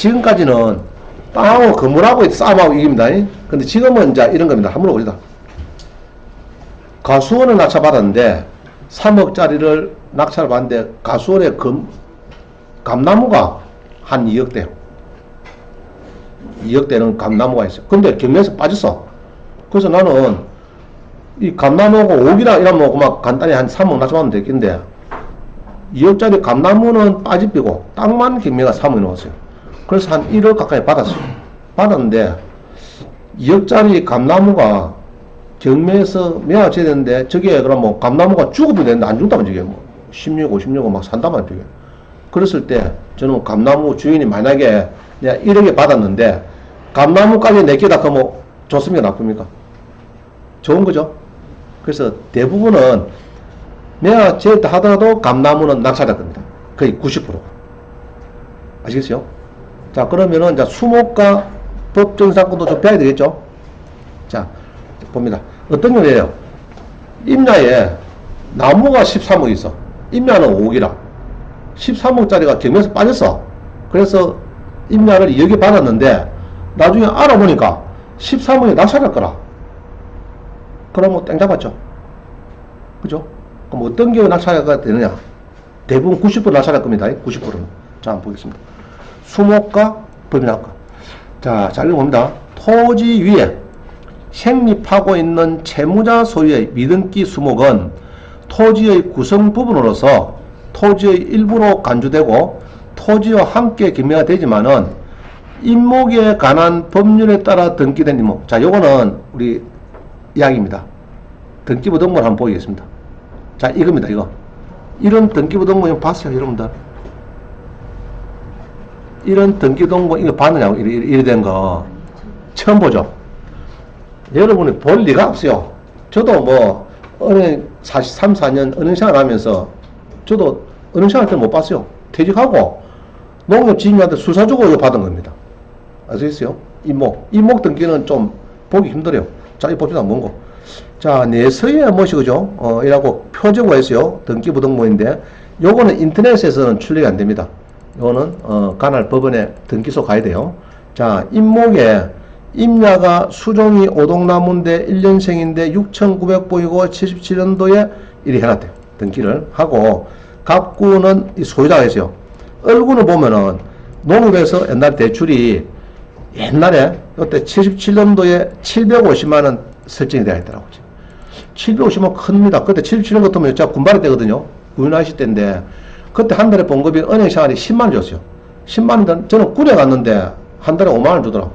지금까지는 땅하고 건물하고 싸움하고 이깁니다. 근데 지금은 이제 이런 겁니다. 한번 보시다. 가수원을 낙찰받았는데 3억짜리를 낙찰을 받는데 가수원의 금, 감나무가 한 2억대. 2억대는 감나무가 있어요. 근데 경매에서 빠졌어. 그래서 나는 이 감나무하고 5억이라 이러면 막 간단히 한 3억 낙찰받으면 되겠는데 2억짜리 감나무는 빠집히고 땅만 경매가 3억이 나왔어요. 그래서 한 1억 가까이 받았어요. 받았는데 2억짜리 감나무가 경매에서 매화져야 되는데 저게 그럼 뭐 감나무가 죽으면 되는데 안 죽다면 저게 뭐 16, 56억 막 산다면 저게. 그랬을 때 저는 감나무 주인이 만약에 내가 1억에 받았는데 감나무까지 내게다 그러면 좋습니까 나쁩니까? 좋은 거죠. 그래서 대부분은 제일 하더라도 감나무는 낙찰될 겁니다. 거의 90%. 아시겠어요? 자, 그러면은 이제 수목과 법정사건도 좀 배워야 되겠죠? 자, 봅니다. 어떤 경우에요? 임야에 나무가 13억 있어. 임야는 5억이라. 13억짜리가 경매에서 빠졌어. 그래서 임야를 2억에 받았는데 나중에 알아보니까 13억에 낙찰할 거라. 그러면 땡 잡았죠. 그죠? 그럼 어떤 경우에 낙찰가 되느냐? 대부분 90% 낙찰할 겁니다. 90%는. 자, 한번 보겠습니다. 수목과 법인학과. 자, 잘 읽어봅니다. 토지 위에 생립하고 있는 채무자 소유의 미등기 수목은 토지의 구성 부분으로서 토지의 일부로 간주되고 토지와 함께 경매가 되지만은 임목에 관한 법률에 따라 등기된 임목. 자, 요거는 우리 이야기입니다. 등기부 등본 한번 보겠습니다. 자, 이겁니다, 이거. 이런 등기부 등본 봤어요, 여러분들? 이런 등기부등본 이거 봤느냐고, 이래, 이래, 이래 된 거. 처음 보죠? 여러분이 볼 리가 없어요. 저도 뭐, 은행 43, 4년 은행 생활 하면서 저도 은행 생활 때 못 봤어요. 퇴직하고 농협 지인한테 수사 주고 이거 받은 겁니다. 아시겠어요? 이목. 이목 등기는 좀 보기 힘들어요. 자, 이 봅시다, 뭔고. 자, 내서에 뭐시 그죠? 어, 이라고 표제가 있어요. 등기부등본인데, 요거는 인터넷에서는 출력이 안 됩니다. 요거는, 어, 관할 법원에 등기소 가야 돼요. 자, 임목에 임야가 수종이 오동나무인데 1년생인데 6,900 보이고 77년도에 이리 해놨대요. 등기를 하고, 갑구는 이 소유자가 있어요. 얼굴을 보면은 농협에서 옛날 대출이 옛날에 그때 77년도에 750만 원 설정이 되어 있더라고요. 750만 큽니다. 그때 77년 같으면 제가 군발이 때거든요. 군하실 때인데 그때 한 달에 봉급이 은행 생활이 10만 원 줬어요. 10만 원, 저는 군에 갔는데 한 달에 5만 원 주더라고.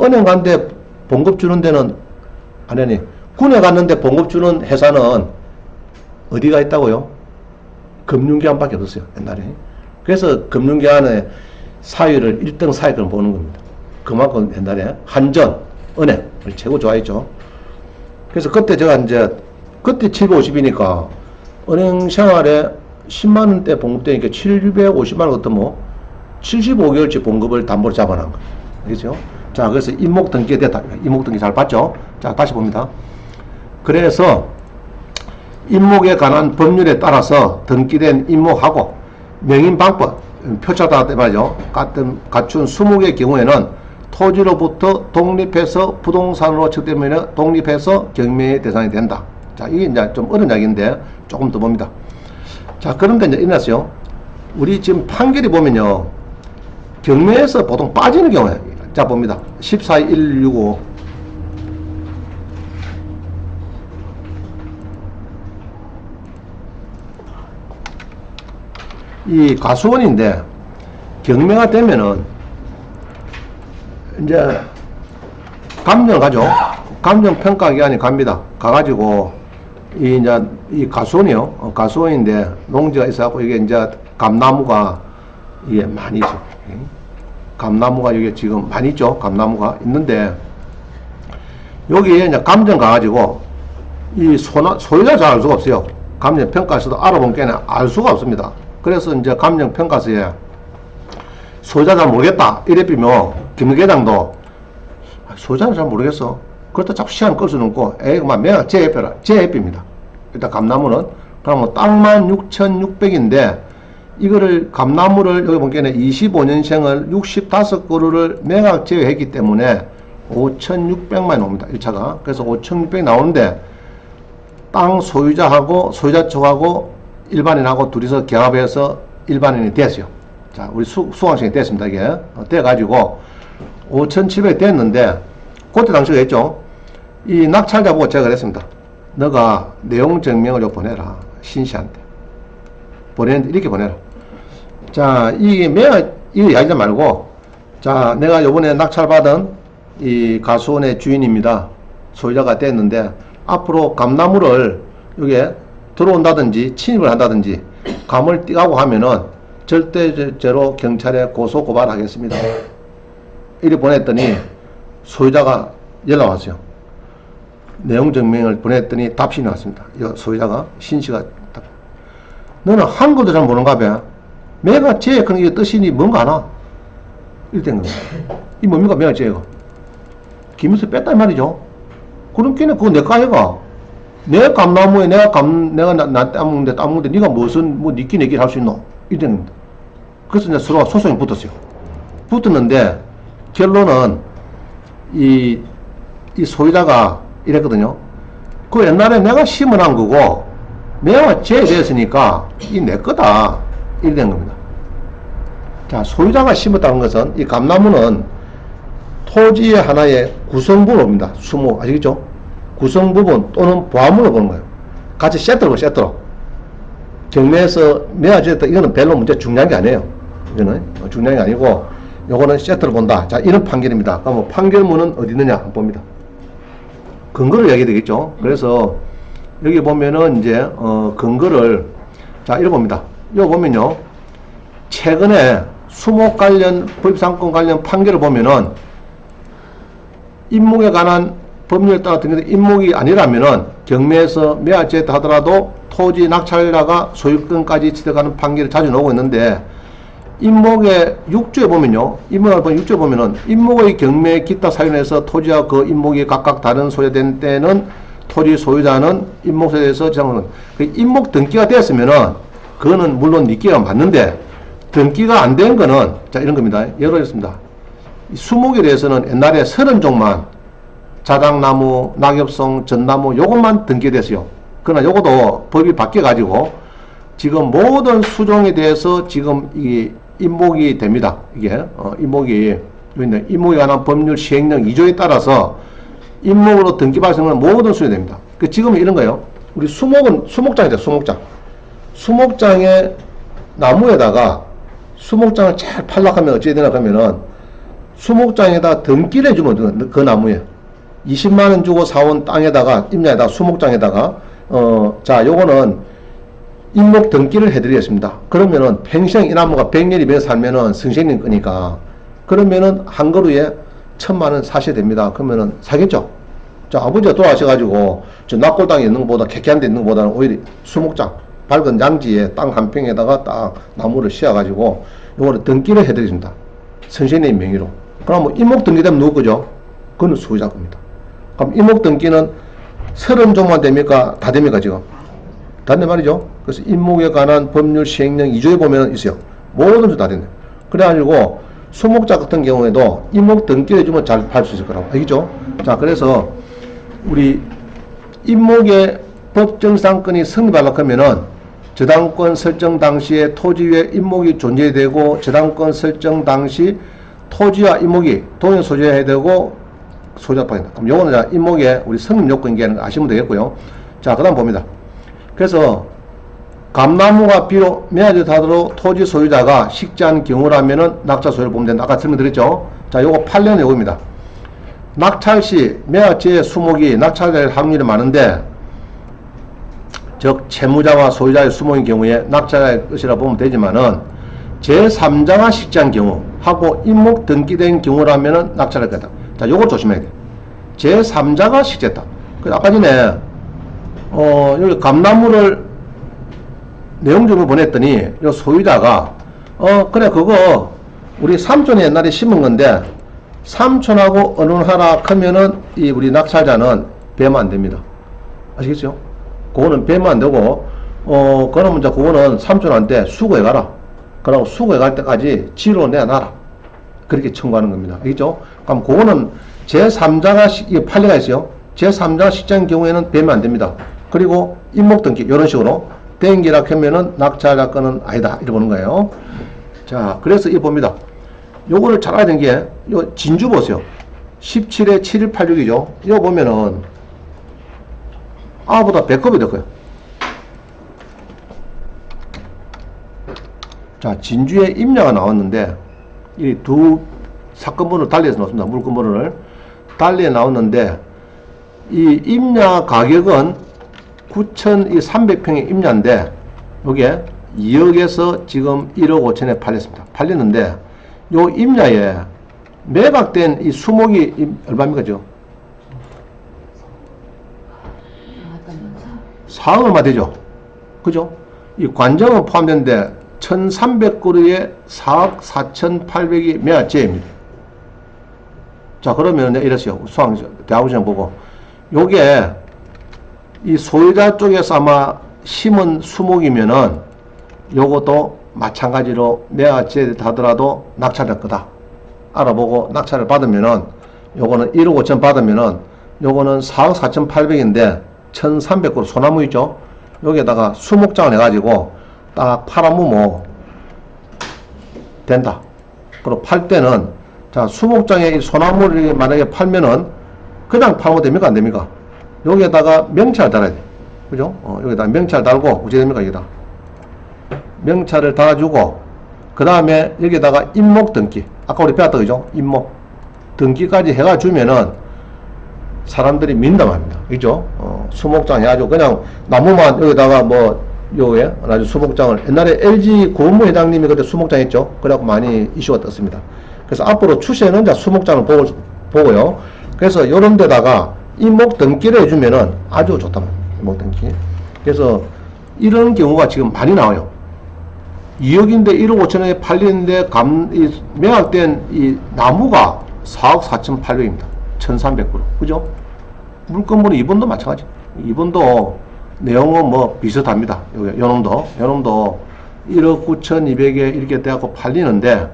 은행 갔는데 봉급 주는 데는 아니 아니 군에 갔는데 봉급 주는 회사는 어디가 있다고요? 금융기관밖에 없었어요. 옛날에. 그래서 금융기관의 사유를 1등 사유를 보는 겁니다. 그만큼 옛날에 한전, 은행 최고 좋아했죠. 그래서 그때 제가 이제 그때 750이니까 은행 생활에 10만 원대 봉급되니까 750만 원 같은 뭐 75개월치 봉급을 담보로 잡아놓은 거예요. 알겠죠? 자, 그래서 임목 등기가 됐다. 임목 등기 잘 봤죠? 자, 다시 봅니다. 그래서 임목에 관한 법률에 따라서 등기된 임목하고 명인 방법 표차다 말이죠. 같은 갖춘 20개 경우에는 토지로부터 독립해서 부동산으로 측되면 독립해서 경매의 대상이 된다. 자, 이게 이제 좀 어려운 이야기인데 조금 더 봅니다. 자, 그런데 이제 일어났어요. 우리 지금 판결이 보면요. 경매에서 보통 빠지는 경우에 자 봅니다. 14165 이 가수원인데 경매가 되면은 이제 감정 가죠. 감정 평가 기관이 갑니다. 가가지고 이 이제 이 가수원이요. 어, 가수원인데 농지가 있어갖고 이게 이제 감나무가 이게 많이 있어. 예. 감나무가 여기 지금 많이 있죠. 감나무가 있는데 여기에 이제 감정 가가지고 이 소나, 소유자 잘 알 수가 없어요. 감정 평가서도 알아본 게는 알 수가 없습니다. 그래서 이제 감정 평가서에 소유자 잘 모르겠다. 이래 비면 김계장도 소유자는 잘 모르겠어. 그렇다 자꾸 시간 끌 수는 없고 에이 그만 내가 제협해라. 제협입니다. 일단 감나무는 그러면 땅만 6,600인데 이거를 감나무를 여기 보기에는 25년생을 65그루를 매각 제외했기 때문에 5,600만이 나옵니다. 1차가. 그래서 5,600이 나오는데 땅 소유자하고 소유자 쪽하고 일반인하고 둘이서 결합해서 일반인이 됐어요. 자, 우리 수, 수강생이 됐습니다. 이게. 어, 돼가지고 5,700이 됐는데 그때 당시가 했죠. 이 낙찰자 보고 제가 그랬습니다. 너가 내용 증명을 좀 보내라. 신씨한테. 보내는데 이렇게 보내라. 자, 이게 매가 이거 이야기하지 말고 자, 내가 요번에 낙찰받은 이 가수원의 주인입니다. 소유자가 됐는데 앞으로 감나무를 여기에 들어온다든지 침입을 한다든지 감을 띠가고 하면은 절대제로 경찰에 고소 고발하겠습니다. 이리 보냈더니 소유자가 연락 왔어요. 내용 증명을 보냈더니 답신이 왔습니다. 이 소유자가 신씨가 답. 너는 한글도 잘 모르는가 봐. 매가 제 그런 게 뜻이 뭔가 하나? 이랬던 겁니다. 이 뭡니까 매가 제가? 김에서 뺐단 말이죠. 그럼 걔네 그거 내거 아이가? 내 감나무에 내가 감 내가 나, 나 따먹는데 따먹는데 네가 무슨 뭐 니끼 내끼 할 수 있노? 이랬는. 그래서 이제 서로 소송이 붙었어요. 붙었는데 결론은 이, 이 소유자가 이랬거든요. 그 옛날에 내가 심어놓은 거고 내가 제외됐으니까 이 내 거다. 이래 된 겁니다. 자, 소유자가 심었다는 것은 이 감나무는 토지의 하나의 구성부로입니다. 수목 아시겠죠? 구성부분 또는 보화물로 보는 거예요. 같이 세트로 봐, 세트로. 경매에서 매화지었다 이거는 별로 문제 중요한 게 아니에요. 이거는 어, 중요한 게 아니고 요거는 세트로 본다. 자, 이런 판결입니다. 그럼 판결문은 어디 있느냐 한번 봅니다. 근거를 이야기해야 되겠죠. 그래서 여기 보면은 이제 어 근거를 자 이렇게 봅니다. 이거 보면요. 최근에 수목 관련 법상권 관련 판결을 보면은 임목에 관한 법률에 따라 등록된 임목이 아니라면은 경매에서 매화제다 하더라도 토지 낙찰자가 소유권까지 취득하는 판결이 자주 나오고 있는데 임목의 6조에 보면요. 임목을 보면 6조에 보면은 임목의 경매 기타 사연에서 토지와 그 임목이 각각 다른 소유된 때는 토지 소유자는 임목에 대해서 정하는 그 임목 등기가 되었으면은 그거는 물론 니끼가 맞는데 등기가 안 된 거는 자 이런 겁니다. 예를 들었습니다. 이 수목에 대해서는 옛날에 서른 종만 자작나무, 낙엽송, 전나무 요것만 등기됐어요. 그러나 요것도 법이 바뀌어 가지고 지금 모든 수종에 대해서 지금 이 임목이 됩니다. 이게 어, 임목이. 임목에 관한 법률 시행령 2조에 따라서 임목으로 등기 발생하는 모든 수에 됩니다. 그 지금 이런 거예요. 우리 수목은 수목장이죠. 수목장. 수목장에 나무에다가 수목장을 잘 팔락하면 어찌 되나 그러면은 수목장에다 등기를 해주면 그- 그 나무에 20만 원 주고 사온 땅에다가 임야에다 수목장에다가 어 자 요거는 임목 등기를 해드리겠습니다. 그러면은 평생 이 나무가 100년이 면 살면은 선생님 거니까 그러면은 한 그루에 천만 원 사셔야 됩니다. 그러면은 사겠죠? 자 아버지가 돌아가셔가지고 저 낙골 땅에 있는 것보다 캐캐한 데 있는 것보다는 오히려 수목장 밝은 양지에 땅 한 평에다가 딱 나무를 씌워가지고 요거를 등기를 해드리겠습니다. 선생님 명의로. 그럼 뭐 임목 등기되면 누구 거죠? 그건 소유자 겁니다. 그럼 임목 등기는 서른 종만 됩니까? 다 됩니까 지금? 다된 말이죠. 그래서 임목에 관한 법률 시행령 2조에 보면 있어요. 모든 수다 됐네. 그래가지고 수목자 같은 경우에도 임목 등기를 해주면 잘 팔 수 있을 거라고. 알겠죠? 자, 그래서 우리 임목의 법정상권이 성립하려고 하면은 저당권 설정 당시에 토지 위에 임목이 존재되고 저당권 설정 당시 토지와 임목이 동일 소재해야 되고 파입니다. 그럼 요거는 자, 임목의 우리 성립 요건이라는 거 아시면 되겠고요. 자, 그 다음 봅니다. 그래서 감나무가 비록 매화지하도록 토지 소유자가 식재한 경우라면은 낙찰 소유를 보면 된다. 아까 설명드렸죠. 자, 요거 8년 요겁니다. 낙찰 시 매화지의 수목이 낙찰될 확률이 많은데 즉 채무자와 소유자의 수목인 경우에 낙찰의 것이라 보면 되지만은 제3자가 식재한 경우 하고 임목 등기된 경우라면은 낙찰할 거다. 자, 요걸 조심해야 돼. 제3자가 식재했다. 그 아까 전에 어, 여기 감나무를 내용적으로 보냈더니 요 소유자가 어 그래 그거 우리 삼촌이 옛날에 심은 건데 삼촌하고 언론하라 하면은 이 우리 낙찰자는 배면 안 됩니다. 아시겠죠? 그거는 배면 안 되고 어 그러면 이제 그거는 삼촌한테 수거해 가라. 그리고 수거해 갈 때까지 지로 내놔라. 그렇게 청구하는 겁니다. 알겠죠? 그럼 그거는 제3자가 이게 판례가 있어요. 제3자가 실장인 경우에는 되면 안 됩니다. 그리고 임목 등기 이런 식으로 대행기라 하면은 낙찰자 건은 아니다. 이래 보는 거예요. 자, 그래서 이 봅니다. 요거를 잘 알아야 되는 게, 요 진주 보세요. 17에 7186이죠. 이거 보면은, 아보다 100급이 될 거예요. 자, 진주에 임야가 나왔는데, 이 두 사건 번호 달리해서 나왔습니다. 물건 번호를. 달리해 나왔는데, 이 임야 가격은 9,300평의 임야인데, 요게 2억에서 지금 1억 5천에 팔렸습니다. 팔렸는데, 요 임야에 매각된 이 수목이 이- 얼마입니까, 죠 4억 얼마 되죠? 그죠? 이 관정은 포함되는데 1300그루에 4억 4800이 매화제입니다. 자, 그러면 이랬어요. 수학, 대학원생 보고. 요게 이 소유자 쪽에서 아마 심은 수목이면은 요것도 마찬가지로 매화제 하더라도 낙찰될 거다. 알아보고 낙찰을 받으면은 요거는 1억 5천 받으면은 요거는 4억 4,800인데 1,300그루 소나무 있죠? 여기에다가 수목장을 해가지고 딱 팔아무모 된다. 그리고 팔 때는 자 수목장에 이 소나무를 만약에 팔면은 그냥 팔면 됩니까 안 됩니까? 여기에다가 명찰 달아야 돼. 그죠? 어, 여기다 명찰 달고 어떻게 됩니까 여기다 명찰을 달아주고 그 다음에 여기다가 임목 등기 아까 우리 배웠다 그죠? 임목 등기까지 해가 주면은 사람들이 민감합니다. 그죠? 어, 수목장 해가지고 그냥 나무만 여기다가 뭐 요에 아주 수목장을 옛날에 LG 고은무 회장님이 그때 수목장 했죠. 그래갖고 많이 이슈가 떴습니다. 그래서 앞으로 추세는 이제 수목장을 보고, 보고요. 그래서 요런 데다가 임목 등기를 해주면은 아주 말이에요. 임목 등기. 그래서 이런 경우가 지금 많이 나와요. 2억인데 1억 5천원에 팔리는데 감, 이 매각된 이 나무가 4억 4천 8백입니다. 1300그루. 그죠? 물건물은 이번도 마찬가지. 이번도 내용은 뭐 비슷합니다. 여기, 요놈도, 요놈도 1억 9,200에 이렇게 돼갖고 팔리는데,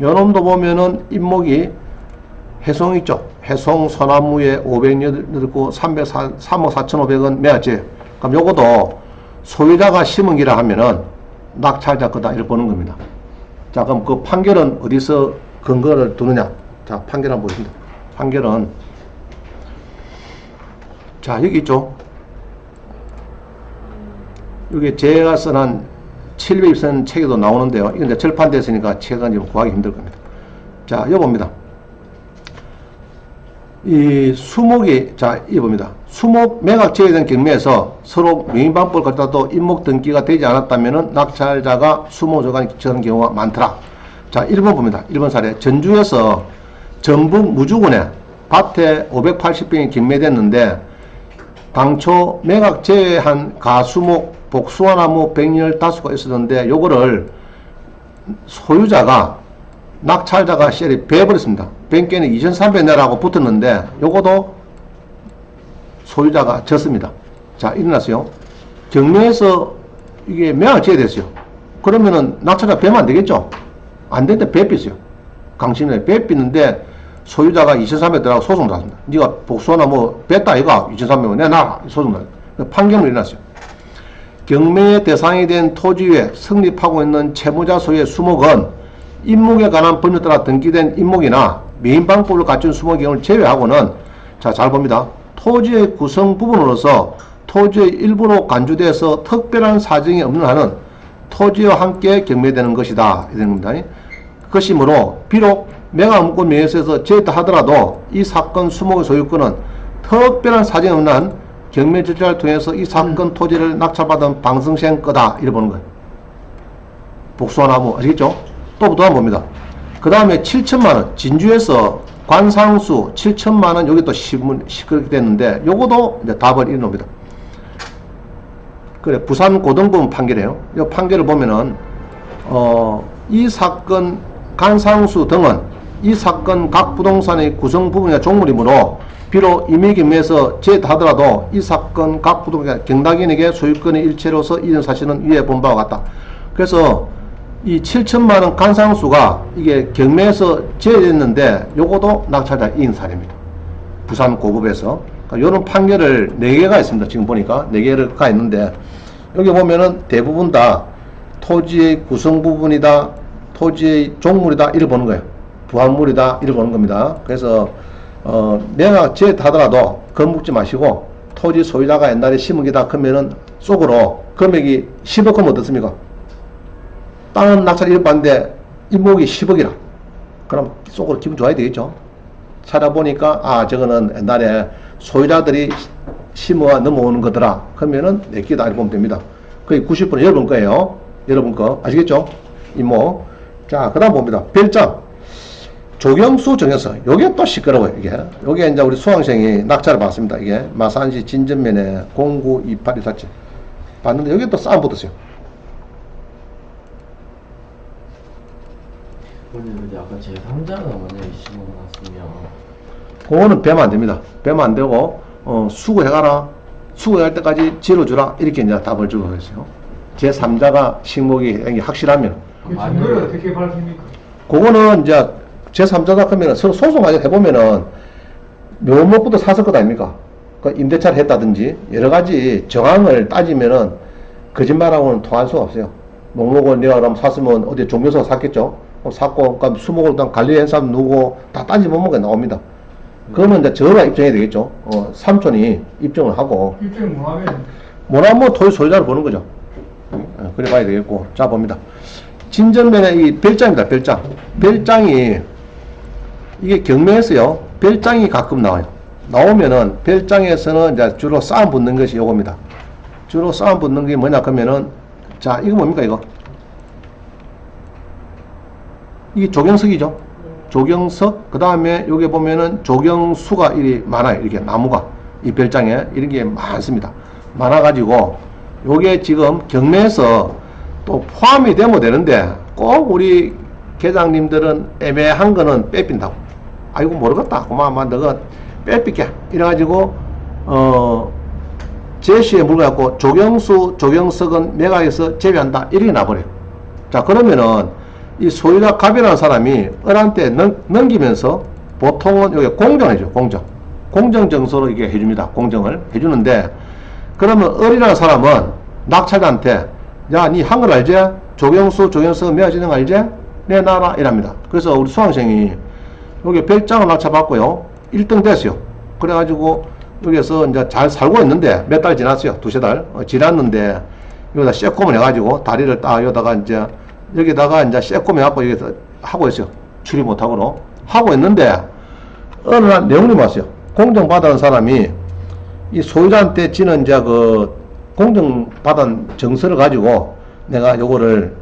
요놈도 보면은 임목이 해송 있죠. 해송 소나무에 500년 들고 304, 3억 4,500원 매야지. 그럼 요것도 소유자가 심은 기라 하면은 낙찰자 거다 이렇게 보는 겁니다. 자, 그럼 그 판결은 어디서 근거를 두느냐? 자, 판결 한번 보겠습니다. 판결은 자, 여기 있죠. 여기 제가 쓴한 700선 책에도 나오는데요. 이건 이제 절판됐으니까 책은 좀 구하기 힘들 겁니다. 자, 여기 봅니다. 이 수목이, 자, 이 봅니다. 수목 매각 제외된 경매에서 서로 명의반법을 갖다도 임목 등기가 되지 않았다면은 낙찰자가 수목조간이 기처하는 경우가 많더라. 자, 1번 봅니다. 1번 사례. 전주에서 전북 무주군에 밭에 580평이 경매됐는데 당초 매각 제외한 가수목 복숭아나무 115가 있었는데 요거를 소유자가 낙찰자가 셀이 배버렸습니다. 뱅께는 2,300 내라고 붙었는데 요거도 소유자가 졌습니다. 자, 일어났어요. 경매에서 이게 매각 제외됐어요. 그러면은 낙찰자 배면 안 되겠죠? 안 되는데 배삐어요 강신에 배삐는데 소유자가 2,300 들어가고 소송 났습니다. 네가 복수나 뭐 뺐다 이가 2,300원 내놔 소송 났 판결로 일어났어요. 경매의 대상이 된 토지에 성립하고 있는 채무자 소유의 수목은 임목에 관한 법률에 따라 등기된 임목이나 미인방법을 갖춘 수목의 경우를 제외하고는 자 잘 봅니다. 토지의 구성 부분으로서 토지의 일부로 간주돼서 특별한 사정이 없는 한은 토지와 함께 경매되는 것이다. 이런 겁니다. 그것이므로 비록 매각문권 명예에서 제했다 하더라도 이 사건 수목의 소유권은 특별한 사정이 없는 한 경매 절차를 통해서 이 사건 토지를 낙찰받은 방성생 거다. 이래 보는 거예요. 복수하나무 아시겠죠? 또 또한번 봅니다. 그 다음에 7천만원 진주에서 관상수 7천만원 여기 또 시문 시끄럽게 됐는데 요거도 이제 답을 이뤄놓습니다. 그래 부산 고등법원 판결이에요. 이 판결을 보면은 어, 이 사건 간상수 등은 이 사건 각 부동산의 구성 부분이나 종물이므로 비록 임의경매에서 제하더라도 이 사건 각 부동산 경락인에게 소유권의 일체로서 이런 사실은 위에 본 바와 같다. 그래서 이 7천만 원 간상수가 이게 경매에서 제외됐는데 요거도 낙찰자 이인 사례입니다. 부산 고급에서 그러니까 이런 판결을 4개가 있습니다. 지금 보니까 4개가 있는데 여기 보면은 대부분 다 토지의 구성 부분이다, 토지의 종물이다 이를 보는 거예요. 부합물이다 이를 보는 겁니다. 그래서 어, 매각 제하더라도 겁먹지 마시고 토지 소유자가 옛날에 심은 게다 크면은 속으로 금액이 10억 하면 어떻습니까? 땅은 낙찰 1억 받는데 임목이 10억이라. 그럼 속으로 기분 좋아야 되겠죠. 찾아보니까 아 저거는 옛날에 소유자들이 심어와 넘어오는 거더라. 그러면은 내끼다 이렇게 보면 됩니다. 거의 90%는 여러분 거예요. 여러분 거 아시겠죠? 이모. 자 그다음 봅니다. 별장. 조경수 정해서 요게 또 시끄러워요 이게 요게 이제 우리 수강생이 낙찰을 받습니다 이게 마산시 진전면에 092847 봤는데 여기 또 싸움 붙었어요 근데 아까 제 3자가 만약에 심어 놨으면 그거는 배면 안 됩니다 배면 안 되고 어, 수거해가라 수거할 때까지 지어주라 이렇게 이제 답을 주고 있어요 제 3자가 식목이 확실하면 그 증거를 어떻게 밝힙니까? 그거는 이제 제 3자다 하면 서로 소송하게 해보면은 묘목부터 샀을 것 아닙니까? 그 임대차를 했다든지 여러 가지 정황을 따지면은 거짓말하고는 통할 수가 없어요. 목목을 내가 그럼 샀으면 어디 종교서 샀겠죠? 어, 샀고, 그러니까 수목을 일단 관리한 사람 누구 다 따지면 목에 나옵니다. 그러면 이제 저가 입증해야 되겠죠. 어, 삼촌이 입증을 하고 입증 못하면 뭐라면 토지 소유자를 보는 거죠. 어, 그래 봐야 되겠고. 자, 봅니다. 진전면에 이 별장입니다. 별장. 별장이, 이게 경매에서요, 별장이 가끔 나와요. 나오면은, 별장에서는 이제 주로 싸움 붙는 것이 요겁니다. 주로 싸움 붙는 게 뭐냐, 그러면은, 자, 이거 뭡니까, 이거? 이게 조경석이죠. 조경석, 그 다음에 여기 보면은 조경수가 이리 많아요. 이렇게 나무가. 이 별장에 이런 게 많습니다. 많아가지고, 요게 지금 경매에서 또 포함이 되면 되는데, 꼭 우리 계장님들은 애매한 거는 빼핀다고. 아이고, 모르겠다. 그만, 너가 빼삐게. 이래가지고, 어, 제시에 물건 갖고 조경수, 조경석은 매각에서 제외한다. 이렇게 나버려요. 자, 그러면은 이 소유자 갑이라는 사람이 을한테 넘, 넘기면서 보통은 여기 공정해줘, 공정. 공정정서로 이게 해줍니다. 공정을 해주는데, 그러면 을이라는 사람은 낙찰자한테, 야, 니한걸 알지? 조경수, 매각지는 거 알지? 내놔라. 이랍니다. 그래서 우리 수강생이 여기 별장을 낙찰받고요. 1등 됐어요. 그래가지고 여기서 이제 잘 살고 있는데 몇 달 지났어요. 두세 달. 어, 지났는데 여기다 쇠꼬을 해가지고 다리를 딱 여기다가 이제 여기다가 이제 쇠꼬을 해갖고 여기서 하고 있어요. 출입 못하고로. 하고 있는데 어느 날 내용이 왔어요. 공정받은 사람이 이 소유자한테 지는 이제 그 공정받은 정서를 가지고 내가 요거를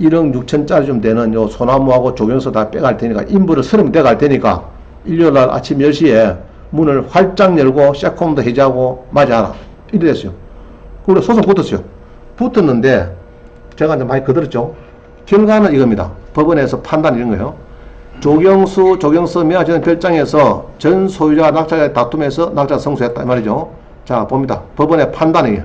1억 6천짜리 좀 되는 요 소나무하고 조경서 다 빼갈 테니까 인부를 서름 떼갈 테니까 일요일 날 아침 10시에 문을 활짝 열고 세콤도 해제하고 맞이하라. 이래 됐어요. 그리고 소송 붙었어요. 붙었는데 제가 이제 많이 거들었죠. 결과는 이겁니다. 법원에서 판단 이런 거예요. 조경수, 조경서 매화전 별장에서 전 소유자 낙찰자의 다툼에서 낙찰 성수했다 이 말이죠. 자 봅니다. 법원의 판단이에요.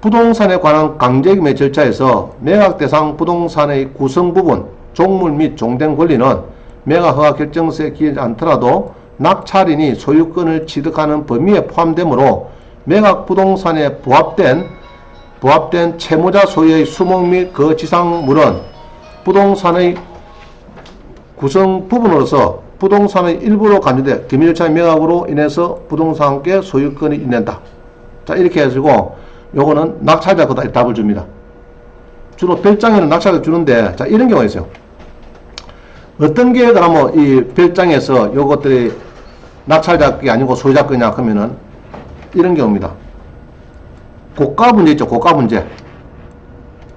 부동산에 관한 강제매매 절차에서 매각 대상 부동산의 구성 부분, 종물 및 종된 권리는 매각 허가 결정서에 기재하지 않더라도 낙찰인이 소유권을 취득하는 범위에 포함되므로 매각 부동산에 부합된 부합된 채무자 소유의 수목 및 그 지상물은 부동산의 구성 부분으로서 부동산의 일부로 간주돼 기밀절차 매각으로 인해서 부동산과 함께 소유권이 있는다. 자 이렇게 해가지고 요거는 낙찰자 거다 답을 줍니다. 주로 별장에는 낙찰자 주는데 자 이런 경우가 있어요. 어떤 게 그러면 이 별장에서 요것들이 낙찰자께 아니고 소유자 거냐 그러면은 이런 경우입니다. 고가 문제 있죠. 고가 문제.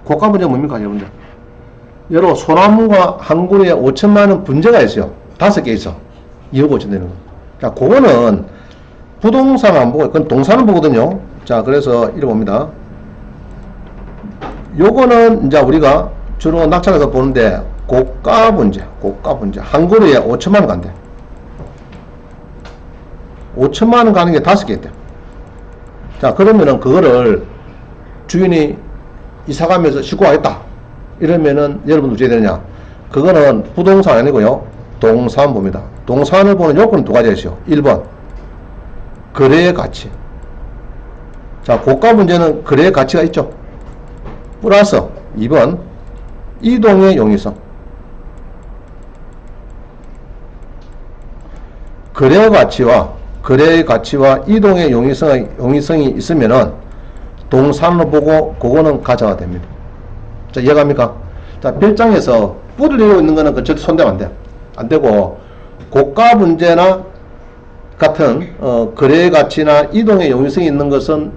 고가 문제 뭡니까 여러분들? 여러분 소나무가 한 그루에 5천만 원 분재가 있어요. 다섯 개 있어. 2억 5천 되는 거. 자, 그거는 부동산 안 보고 그건 동산을 보거든요. 자, 그래서 이래 봅니다. 요거는 이제 우리가 주로 낙찰에서 보는데 고가 분재, 고가 분재. 한 그루에 5천만 원 간대. 5천만 원 가는 게 다섯 개 있대. 자, 그러면은 그거를 주인이 이사 가면서 싣고 가겠다. 이러면은 여러분 어떻게 되느냐? 그거는 부동산 아니고요. 동산 봅니다. 동산을 보는 요건은 두 가지가 있어요. 1번, 거래의 가치. 자, 고가 문제는 거래의 가치가 있죠. 플러스 2번, 이동의 용이성. 거래 가치와 거래의 가치와 이동의 용이성이, 용이성이 있으면은 동산을 보고 그거는 가져야 됩니다. 자, 이해갑니까? 자, 별장에서 뿌리를 내고 있는 거는 그 절대 손대면 안 돼요. 안 되고, 고가 문제나 같은, 어, 거래의 가치나 이동의 용이성이 있는 것은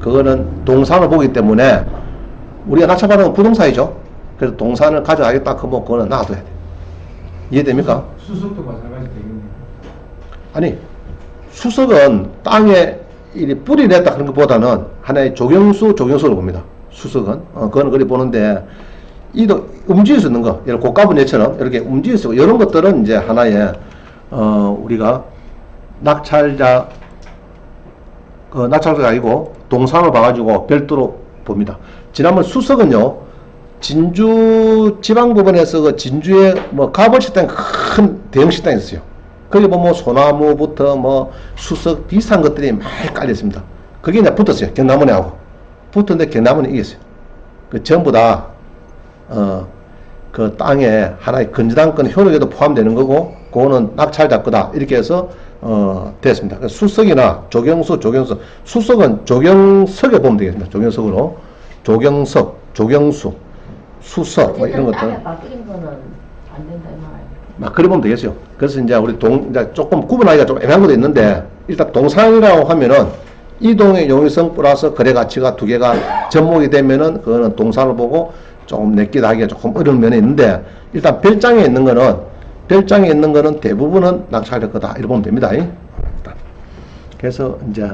그거는 동산을 보기 때문에 우리가 낙찰받은 건 부동산이죠. 그래서 동산을 가져가겠다 그러면 그거는 놔둬야 돼. 이해됩니까? 수석도 마찬가지 되겠네요. 아니 수석은 땅에 이 뿌리 냈다 그런 것보다는 하나의 조경수 조경수로 봅니다. 수석은 어, 그건 그리 보는데 이도 움직일 수 있는 거, 예를 고가분 예처럼 이렇게 움직일 수 있고 이런 것들은 이제 하나의 어 우리가 낙찰자 그 낙찰자가 아니고 동상을 봐가지고 별도로 봅니다. 지난번 수석은요 진주 지방법원에서 그 진주에 뭐 가벌 식당 큰 대형 식당이 있어요. 거기 보면 소나무부터 뭐 수석 비슷한 것들이 많이 깔려 있습니다. 그게 이제 붙었어요. 경남원하고 붙었는데 경남원이 이겼어요. 그 전부 다 어, 그 땅에 하나의 건재당권 효력에도 포함되는 거고, 그거는 낙찰자 거다. 이렇게 해서, 어, 됐습니다. 수석이나 조경수, 조경수. 수석은 조경석에 보면 되겠습니다. 조경석으로. 조경석, 조경수, 수석, 뭐 이런 것들. 막 그래 보면 되겠죠. 그래서 이제 우리 동, 이제 조금 구분하기가 좀 애매한 것도 있는데, 일단 동산이라고 하면은 이동의 용이성 플러스 거래 가치가 두 개가 접목이 되면은 그거는 동산을 보고 조금 내기도 하기가 조금 어려운 면이 있는데, 일단 별장에 있는 거는, 별장에 있는 거는 대부분은 낙찰될 거다. 이렇게 보면 됩니다. 그래서 이제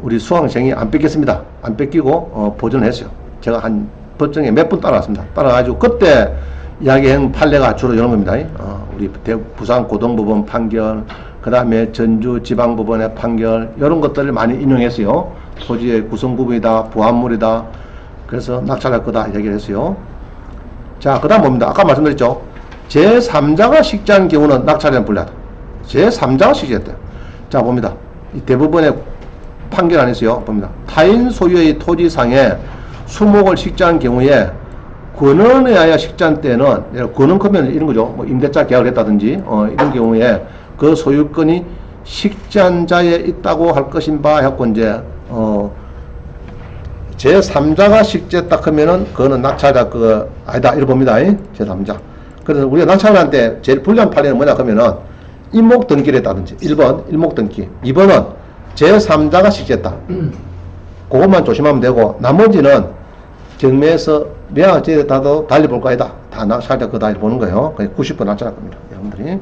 우리 수강생이 안 뺏겼습니다. 안 뺏기고, 어, 보존을 했어요. 제가 한 법정에 몇 분 따라왔습니다. 따라가지고 그때 이야기한 판례가 주로 이런 겁니다. 어, 우리 대- 부산 고등법원 판결, 그 다음에 전주 지방법원의 판결, 이런 것들을 많이 인용했어요. 토지의 구성 부분이다, 부합물이다. 그래서 낙찰할 거다 얘기를 했어요. 자, 그 다음 봅니다. 아까 말씀드렸죠. 제3자가 식재한 경우는 낙찰에는 불리하다. 제3자가 식재했다. 자, 봅니다. 이 대부분의 판결 안에서요. 봅니다. 타인 소유의 토지상에 수목을 식재한 경우에 권원에 의하여 식재한 때는 권원 크면 이런 거죠. 뭐 임대차 계약을 했다든지 어, 이런 경우에 그 소유권이 식재한 자에 있다고 할 것인가 해갖고 이제 어 제 3자가 식재했다 하면은 그거는 낙찰자 그 아니다 이렇게 봅니다. 이. 제 3자. 그래서 우리가 때 제일 불리한 판례는 뭐냐 하면은 일목 등기를 했다든지 1번 일목 등기 2번은 제 3자가 식재했다. 그것만 조심하면 되고 나머지는 정매에서 매화지에 다도 달려볼 거이다. 다 나, 살짝 그거 달려보는 거예요. 거의 90번 낙찰할 겁니다. 여러분들이.